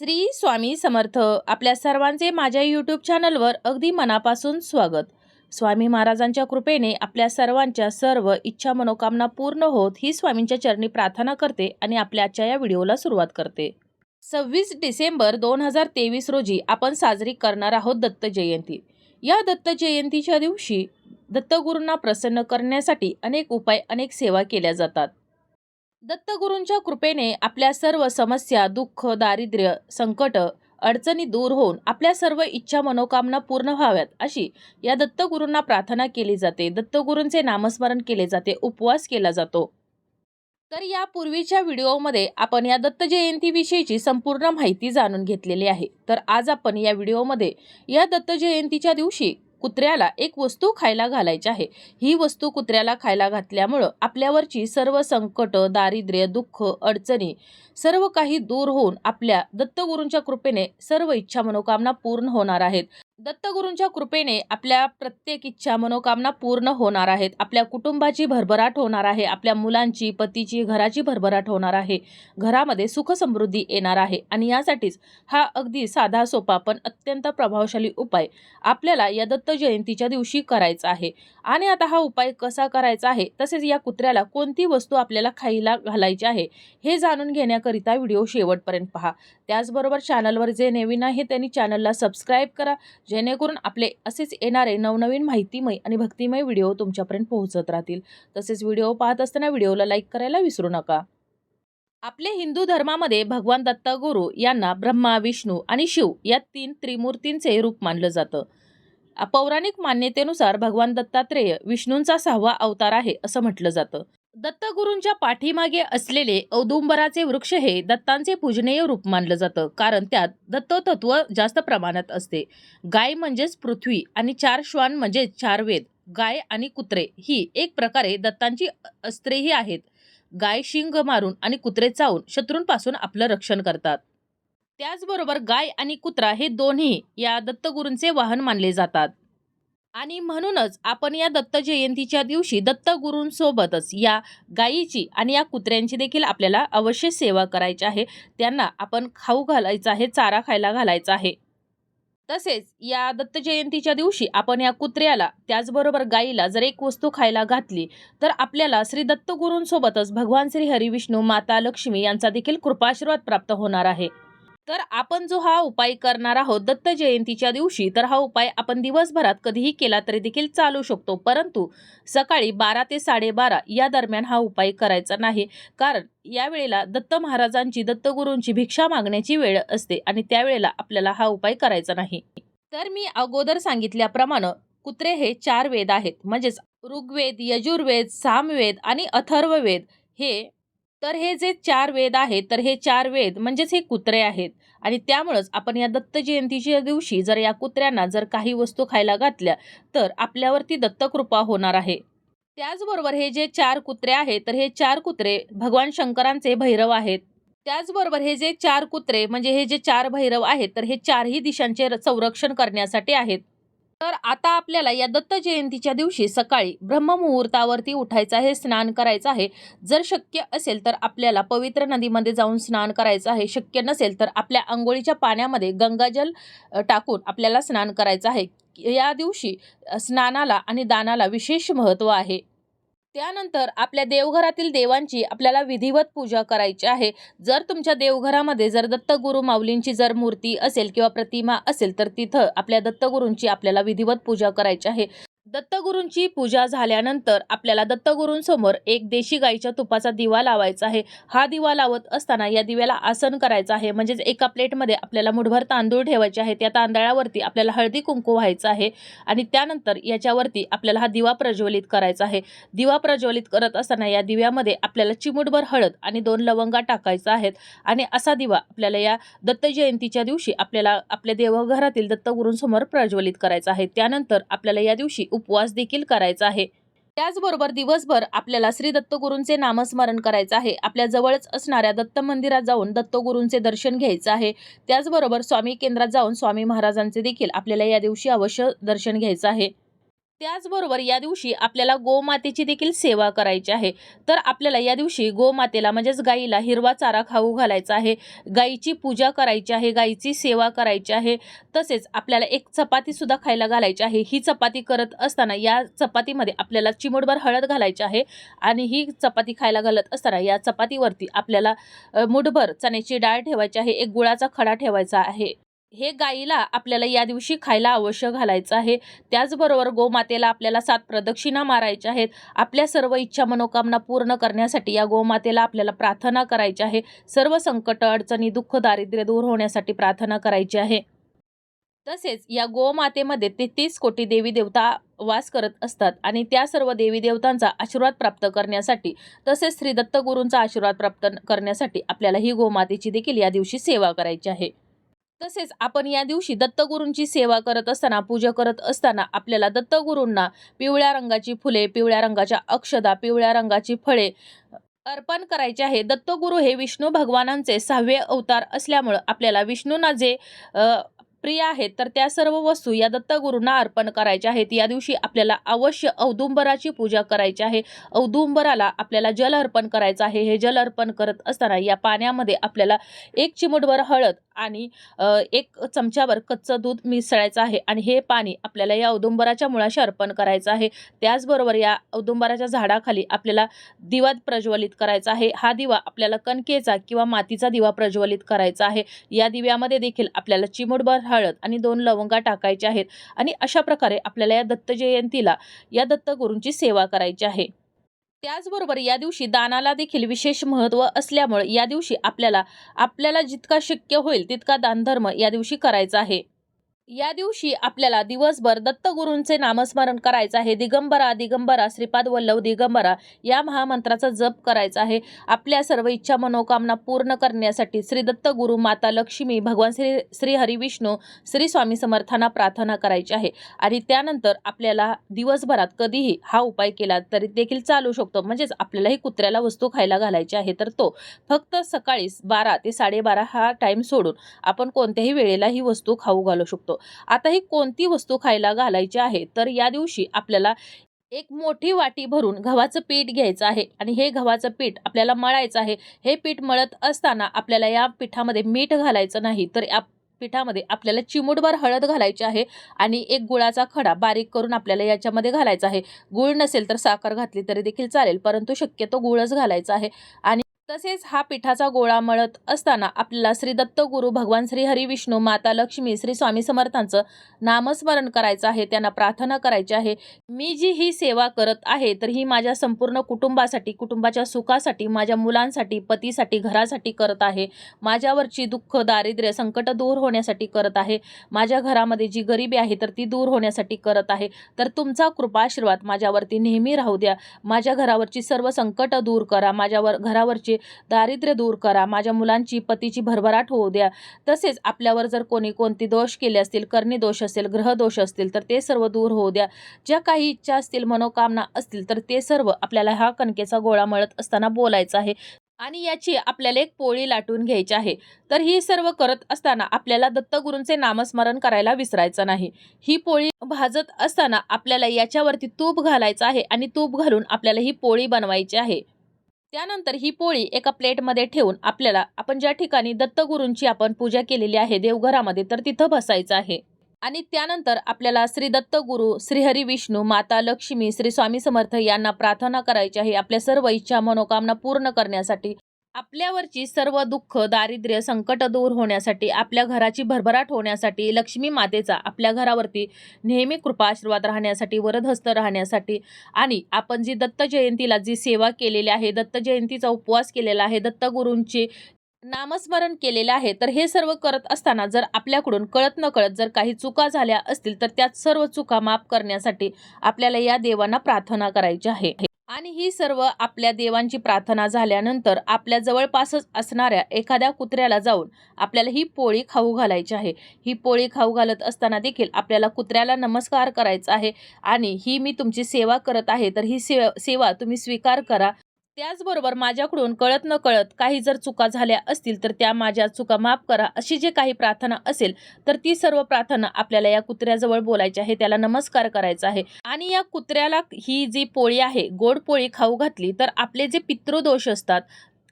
श्री स्वामी समर्थ. आपल्या सर्वांचे माझ्या यूट्यूब चॅनलवर अगदी मनापासून स्वागत. स्वामी महाराजांच्या कृपेने आपल्या सर्वांच्या सर्व इच्छा मनोकामना पूर्ण होत ही स्वामींच्या चरणी प्रार्थना करते आणि आपल्या आजच्या या व्हिडिओला सुरुवात करते. सव्वीस डिसेंबर दोन हजार तेवीस रोजी आपण साजरी करणार आहोत दत्त जयंती. या दत्त जयंतीच्या दिवशी दत्तगुरूंना प्रसन्न करण्यासाठी अनेक उपाय अनेक सेवा केल्या जातात. दत्तगुरूंच्या कृपेने आपल्या सर्व समस्या दुःख दारिद्र्य संकट अडचणी दूर होऊन आपल्या सर्व इच्छा मनोकामना पूर्ण व्हाव्यात अशी या दत्तगुरूंना प्रार्थना केली जाते. दत्तगुरूंचे नामस्मरण केले जाते उपवास केला जातो. तर या पूर्वीच्या व्हिडिओमध्ये आपण या दत्त जयंतीविषयीची संपूर्ण माहिती जाणून घेतलेली आहे. तर आज आपण या व्हिडिओमध्ये या दत्त जयंतीच्या दिवशी कुत्र्याला एक वस्तू खायला घालायची आहे. ही वस्तू कुत्र्याला खायला घातल्यामुळं आपल्यावरची सर्व संकट दारिद्र्य दुःख अडचणी सर्व काही दूर होऊन आपल्या दत्तगुरूंच्या कृपेने सर्व इच्छा मनोकामना पूर्ण होणार आहेत. दत्तगुरूंच्या कृपेने आपल्या प्रत्येक इच्छा मनोकामना पूर्ण होणार आहेत. आपल्या कुटुंबाची भरभराट होणार आहे. आपल्या मुलांची पतीची घराची भरभराट होणार आहे. घरामध्ये सुख समृद्धी येणार आहे. आणि यासाठीच हा अगदी साधा सोपा पण अत्यंत प्रभावशाली उपाय आपल्याला या दत्त जयंतीच्या दिवशी करायचा आहे. आणि आता हा उपाय कसा करायचा आहे? तसेच या कुत्र्याला कोणती वस्तू आपल्याला खायला घालायची आहे? हे जाणून घेण्याकरिता व्हिडिओ शेवटपर्यंत पहा. त्याचबरोबर चॅनलवर जे नवीन आहे त्यांनी चॅनलला सबस्क्राईब करा. जेणेकरून आपले असेच येणारे नवनवीन माहितीमय आणि भक्तिमय व्हिडिओ तुमच्यापर्यंत पोहोचत राहतील. तसेच व्हिडिओ पाहत असताना व्हिडिओला लाईक करायला विसरू नका. आपले हिंदू धर्मामध्ये भगवान दत्तगुरू यांना ब्रह्मा विष्णू आणि शिव या तीन त्रिमूर्तींचे रूप मानलं जातं. पौराणिक मान्यतेनुसार भगवान दत्तात्रेय विष्णूंचा सहावा अवतार आहे असं म्हटलं जातं. दत्तगुरूंच्या पाठीमागे असलेले औदुंबराचे वृक्ष हे दत्तांचे पूजनीय रूप मानलं जातं. कारण त्यात दत्ततत्व जास्त प्रमाणात असते. गाय म्हणजेच पृथ्वी आणि चार श्वान म्हणजे चार वेद. गाय आणि कुत्रे ही एक प्रकारे दत्तांची अस्त्रेही आहेत. गाय शिंग मारून आणि कुत्रे चावून शत्रूंपासून आपलं रक्षण करतात. त्याचबरोबर गाय आणि कुत्रा हे दोन्ही या दत्तगुरूंचे वाहन मानले जातात. आणि म्हणूनच आपण या दत्त जयंतीच्या दिवशी दत्तगुरूंसोबतच या गायीची आणि या कुत्र्यांची देखील आपल्याला अवश्य सेवा करायची आहे. त्यांना आपण खाऊ घालायचा आहे चारा खायला घालायचा आहे. तसेच या दत्त जयंतीच्या दिवशी आपण या कुत्र्याला त्याचबरोबर गाईला जर एक वस्तू खायला घातली तर आपल्याला श्री दत्तगुरूंसोबतच भगवान श्री हरिविष्णू माता लक्ष्मी यांचा देखील कृपाशीर्वाद प्राप्त होणार आहे. तर आपण जो हा उपाय करणार आहोत दत्त जयंतीच्या दिवशी तर हा उपाय आपण दिवसभरात कधीही केला तरी देखील चालू शकतो. परंतु सकाळी बारा ते साडेबारा या दरम्यान हा उपाय करायचा नाही. कारण यावेळेला दत्त महाराजांची दत्तगुरूंची भिक्षा मागण्याची वेळ असते आणि त्यावेळेला आपल्याला हा उपाय करायचा नाही. तर मी अगोदर सांगितल्याप्रमाणे कुत्रे हे चार वेद आहेत. म्हणजेच ऋग्वेद यजुर्वेद सामवेद आणि अथर्ववेद हे तर हे जे चार वेद आहेत तर हे चार वेद म्हणजेच हे कुत्रे आहेत. आणि त्यामुळंच आपण या दत्त जयंतीच्या दिवशी जर या कुत्र्यांना जर काही वस्तू खायला घातल्या तर आपल्यावरती दत्तकृपा होणार आहे. त्याचबरोबर हे जे चार कुत्रे आहेत तर हे चार कुत्रे भगवान शंकरांचे भैरव आहेत. त्याचबरोबर हे जे चार कुत्रे म्हणजे हे जे चार भैरव आहेत तर हे चारही दिशांचे संरक्षण करण्यासाठी आहेत. तर आता आपल्याला या दत्त जयंतीच्या दिवशी सकाळी ब्रह्ममुहूर्तावरती उठायचं आहे स्नान करायचं आहे. जर शक्य असेल तर आपल्याला पवित्र नदीमध्ये जाऊन स्नान करायचं आहे. शक्य नसेल तर आपल्या आंघोळीच्या पाण्यामध्ये गंगाजल टाकून आपल्याला स्नान करायचं आहे. या दिवशी स्नानाला आणि दानाला विशेष महत्त्व आहे. त्यानंतर आपल्या देवघरातील देवांची आपल्याला विधिवत पूजा करायची आहे. जर तुमच्या देवघरामध्ये जर दत्तगुरू माऊलींची जर मूर्ती असेल किंवा प्रतिमा असेल तर तिथं आपल्या दत्तगुरूंची आपल्याला विधिवत पूजा करायची आहे. दत्तगुरूंची पूजा झाल्यानंतर आपल्याला दत्तगुरूंसमोर एक देशी गाईच्या तुपाचा दिवा लावायचा आहे. हा दिवा लावत असताना या दिव्याला आसन करायचं आहे. म्हणजेच एका प्लेटमध्ये आपल्याला मुठभर तांदूळ ठेवायचे आहे त्या तांदळावरती आपल्याला हळदी कुंकू व्हायचं आहे आणि त्यानंतर याच्यावरती आपल्याला हा दिवा प्रज्वलित करायचा आहे. दिवा प्रज्वलित करत असताना या दिव्यामध्ये आपल्याला चिमुटभर हळद आणि दोन लवंगा टाकायचा आहेत आणि असा दिवा आपल्याला या दत्त जयंतीच्या दिवशी आपल्याला आपल्या देवघरातील दत्तगुरूंसमोर प्रज्वलित करायचा आहे. त्यानंतर आपल्याला या दिवशी उपवास देखील करायचा आहे. त्याचबरोबर दिवसभर आपल्याला श्री दत्तगुरूंचे नामस्मरण करायचं आहे. आपल्या जवळच असणाऱ्या दत्त मंदिरात जाऊन दत्तगुरूंचे दर्शन घ्यायचं आहे. त्याचबरोबर स्वामी केंद्रात जाऊन स्वामी महाराजांचे देखील आपल्याला या दिवशी अवश्य दर्शन घ्यायचं आहे. त्याचबरोबर या दिवशी आपल्याला गोमातेची देखील सेवा करायची आहे. तर आपल्याला या दिवशी गोमातेला म्हणजेच गाईला हिरवा चारा खाऊ घालायचा आहे. गाईची पूजा करायची आहे गाईची सेवा करायची आहे. तसेच आपल्याला एक चपातीसुद्धा खायला घालायची आहे. ही चपाती करत असताना या चपातीमध्ये आपल्याला चिमूटभर हळद घालायची आहे आणि ही चपाती खायला घालत असताना या चपातीवरती आपल्याला मुठभर चण्याची डाळ ठेवायची आहे. एक गुळाचा खडा ठेवायचा आहे. हे गाईला आपल्याला या दिवशी खायला अवश्य घालायचं आहे. त्याचबरोबर गोमातेला आपल्याला सात प्रदक्षिणा मारायच्या आहेत. आपल्या सर्व इच्छा मनोकामना पूर्ण करण्यासाठी या गोमातेला आपल्याला प्रार्थना करायची आहे. सर्व संकट अडचणी दुःख दारिद्र्य दूर होण्यासाठी प्रार्थना करायची आहे. तसेच या गोमातेमध्ये तेहतीस कोटी देवी देवता वास करत असतात आणि त्या सर्व देवी देवतांचा आशीर्वाद प्राप्त करण्यासाठी तसेच श्री दत्तगुरूंचा आशीर्वाद प्राप्त करण्यासाठी आपल्याला ही गोमातेची देखील या दिवशी सेवा करायची आहे. तसेच आपण या दिवशी दत्तगुरूंची सेवा करत असताना पूजा करत असताना आपल्याला दत्तगुरूंना पिवळ्या रंगाची फुले पिवळ्या रंगाच्या अक्षदा पिवळ्या रंगाची फळे अर्पण करायचे आहे. दत्तगुरू हे विष्णू भगवानांचे सहावे अवतार असल्यामुळं आपल्याला विष्णूंना जे प्रिय आहेत तर त्या सर्व वस्तू या दत्तगुरूंना अर्पण करायच्या आहेत. या दिवशी आपल्याला अवश्य औदुंबराची पूजा करायची आहे. औदुंबराला आपल्याला जल अर्पण करायचं आहे. हे जल अर्पण करत असताना या पाण्यामध्ये आपल्याला एक चिमूटभर हळद आणि एक चमच्यावर कच्चं दूध मिसळायचं आहे आणि हे पाणी आपल्याला या औदुंबराच्या मुळाशी अर्पण करायचं आहे. त्याचबरोबर या औदुंबराच्या झाडाखाली आपल्याला दिवा प्रज्वलित करायचा आहे. हा दिवा आपल्याला कणकेचा किंवा मातीचा दिवा प्रज्वलित करायचा आहे. या दिव्यामध्ये देखील आपल्याला चिमूटभर हळद आणि दोन लवंगा टाकायच्या आहेत आणि अशा प्रकारे आपल्याला या दत्त जयंतीला या दत्तगुरूंची सेवा करायची आहे. त्याचबरोबर या दिवशी दानाला देखील विशेष महत्त्व असल्यामुळे या दिवशी आपल्याला आपल्याला जितका शक्य होईल तितका दानधर्म या दिवशी करायचा आहे. या दिवशी आपल्याला दिवसभर दत्तगुरूंचे नामस्मरण करायचं आहे. दिगंबरा दिगंबरा श्रीपाद वल्लभ दिगंबरा या महामंत्राचा जप करायचा आहे. आपल्या सर्व इच्छा मनोकामना पूर्ण करण्यासाठी श्री दत्तगुरु माता लक्ष्मी भगवान श्री श्री हरिविष्णू श्री स्वामी समर्थांना प्रार्थना करायची आहे. आणि त्यानंतर आपल्याला दिवसभरात कधीही हा उपाय केला तरी देखील चालू शकतो. म्हणजेच आपल्यालाही कुत्र्याला वस्तू खायला घालायची आहे तर तो. फक्त सकाळीच बारा ते साडेबारा हा टाईम सोडून आपण कोणत्याही वेळेला ही वस्तू खाऊ घालू शकतो. आता ही कोणती वस्तू खायला घालायची आहे? तर या दिवशी आपल्याला एक मोठी वाटी भरून गव्हाचं पीठ घ्यायचं आहे आणि हे गव्हाचं पीठ आपल्याला मळायचं आहे. हे पीठ मळत असताना आपल्याला या पिठामध्ये मीठ घालायचं नाही तर या पिठामध्ये आपल्याला चिमूटभर हळद घालायची आहे आणि एक गुळाचा खडा बारीक करून आपल्याला याच्यामध्ये घालायचा आहे. गुळ नसेल तर साखर घातली तरी देखील चालेल परंतु शक्यतो गुळच घालायचा आहे आणि तसेच हा पिठाचा गोळा मळत असताना आपल्याला श्री दत्त गुरु भगवान श्री हरी विष्णू माता लक्ष्मी श्री स्वामी समर्थांचं नामस्मरण करायचं आहे त्यांना प्रार्थना करायची आहे. मी जी ही सेवा करत आहे तर ही माझ्या संपूर्ण कुटुंबासाठी कुटुंबाच्या सुखासाठी माझ्या मुलांसाठी पतीसाठी घरासाठी करत आहे. माझ्यावरची दुःख दारिद्र्य संकट दूर होण्यासाठी करत आहे. माझ्या घरामध्ये जी गरिबी आहे तर ती दूर होण्यासाठी करत आहे. तर तुमचा कृपाशीर्वाद माझ्यावरती नेहमी राहू द्या. माझ्या घरावरची सर्व संकट दूर करा. माझ्यावर घरावरची दारिद्र्य दूर करा. माझ्या मुलांची पतीची भरभराट होऊ द्या. तसेच आपल्यावर जर कोणी कोणती दोष केले असतील करणी दोष असेल ग्रहदोष असतील तर ते सर्व दूर होऊ द्या. ज्या काही इच्छा असतील मनोकामना असतील तर ते सर्व आपल्याला हा कणकेचा गोळा मळत असताना बोलायचा आहे. आणि याची आपल्याला एक पोळी लाटून घ्यायची आहे. तर ही सर्व करत असताना आपल्याला दत्तगुरूंचे नामस्मरण करायला विसरायचं नाही. ही पोळी भाजत असताना आपल्याला याच्यावरती तूप घालायचं आहे आणि तूप घालून आपल्याला ही पोळी बनवायची आहे. त्यानंतर ही पोळी एका प्लेटमध्ये ठेवून आपल्याला आपण ज्या ठिकाणी दत्तगुरूंची आपण पूजा केलेली आहे देवघरामध्ये तर तिथं बसायचं आहे. आणि त्यानंतर आपल्याला श्री दत्तगुरू श्रीहरी विष्णू माता लक्ष्मी श्री स्वामी समर्थ यांना प्रार्थना करायची आहे. आपल्या सर्व इच्छा मनोकामना पूर्ण करण्यासाठी आपल्यावरची सर्व दुःख दारिद्र्य संकट दूर होण्यासाठी आपल्या घराची भरभराट होण्यासाठी लक्ष्मी मातेचा आपल्या घरावरती नेहमी कृपा आशीर्वाद राहण्यासाठी वरदहस्त राहण्यासाठी आणि आपण जी दत्त जयंतीला जी सेवा केलेली आहे दत्त जयंतीचा उपवास केलेला आहे दत्तगुरूंची नामस्मरण केलेलं आहे तर हे सर्व करत असताना जर आपल्याकडून कळत न कळत जर काही चुका झाल्या असतील तर त्यात सर्व चुका माफ करण्यासाठी आपल्याला या देवांना प्रार्थना करायची आहे. आणि ही सर्व आपल्या देवांची प्रार्थना झाल्यानंतर आपल्या जवळपासच असणाऱ्या एखाद्या कुत्र्याला जाऊन आपल्याला ही पोळी खाऊ घालायची आहे. ही पोळी खाऊ घालत असताना देखील आपल्याला कुत्र्याला नमस्कार करायचा आहे आणि ही मी तुमची सेवा करत आहे. तर ही सेवा सेवा तुम्ही स्वीकार करा. त्याचबरोबर माझ्याकडून कळत न कळत काही जर चुका झाल्या असतील तर त्या माझ्या चुका माफ करा अशी जे काही प्रार्थना असेल तर ती सर्व प्रार्थना आपल्याला या कुत्र्याजवळ बोलायची आहे त्याला नमस्कार करायचा आहे. आणि या कुत्र्याला ही जी पोळी आहे गोड पोळी खाऊ घातली तर आपले जे पितृदोष असतात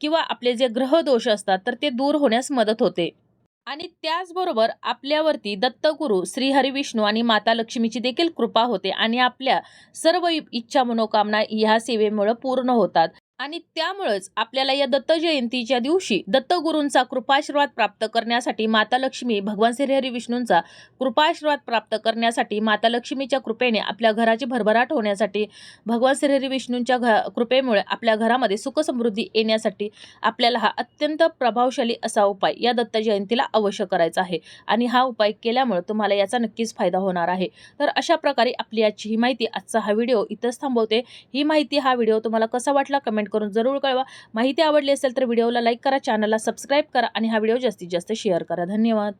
किंवा आपले जे ग्रहदोष असतात तर ते दूर होण्यास मदत होते. आणि त्याचबरोबर आपल्यावरती दत्तगुरू श्रीहरिविष्णू आणि माता लक्ष्मीची देखील कृपा होते आणि आपल्या सर्व इच्छा मनोकामना ह्या सेवेमुळं पूर्ण होतात. आणि त्यामुळेच आपल्याला या दत्त जयंतीच्या दिवशी दत्तगुरूंचा कृपाशीर्वाद प्राप्त करण्यासाठी माता लक्ष्मी भगवान श्रीहरी विष्णूंचा कृपाशीर्वाद प्राप्त करण्यासाठी माता लक्ष्मीच्या कृपेने आपल्या घराची भरभराट होण्यासाठी भगवान श्रीहरी विष्णूंच्या घ कृपेमुळे आपल्या घरामध्ये सुखसमृद्धी येण्यासाठी आपल्याला हा अत्यंत प्रभावशाली असा उपाय या दत्त जयंतीला अवश्य करायचा आहे. आणि हा उपाय केल्यामुळे तुम्हाला याचा नक्कीच फायदा होणार आहे. तर अशा प्रकारे आपली आजची ही माहिती आजचा हा व्हिडिओ इथंच थांबवते. ही माहिती हा व्हिडिओ तुम्हाला कसा वाटला कमेंट कमेंट करून जरूर कळवा. माहिती आवडली असेल तर व्हिडिओला लाईक करा चॅनलला सबस्क्राईब करा आणि हा व्हिडिओ जास्तीत जास्त शेअर करा. धन्यवाद.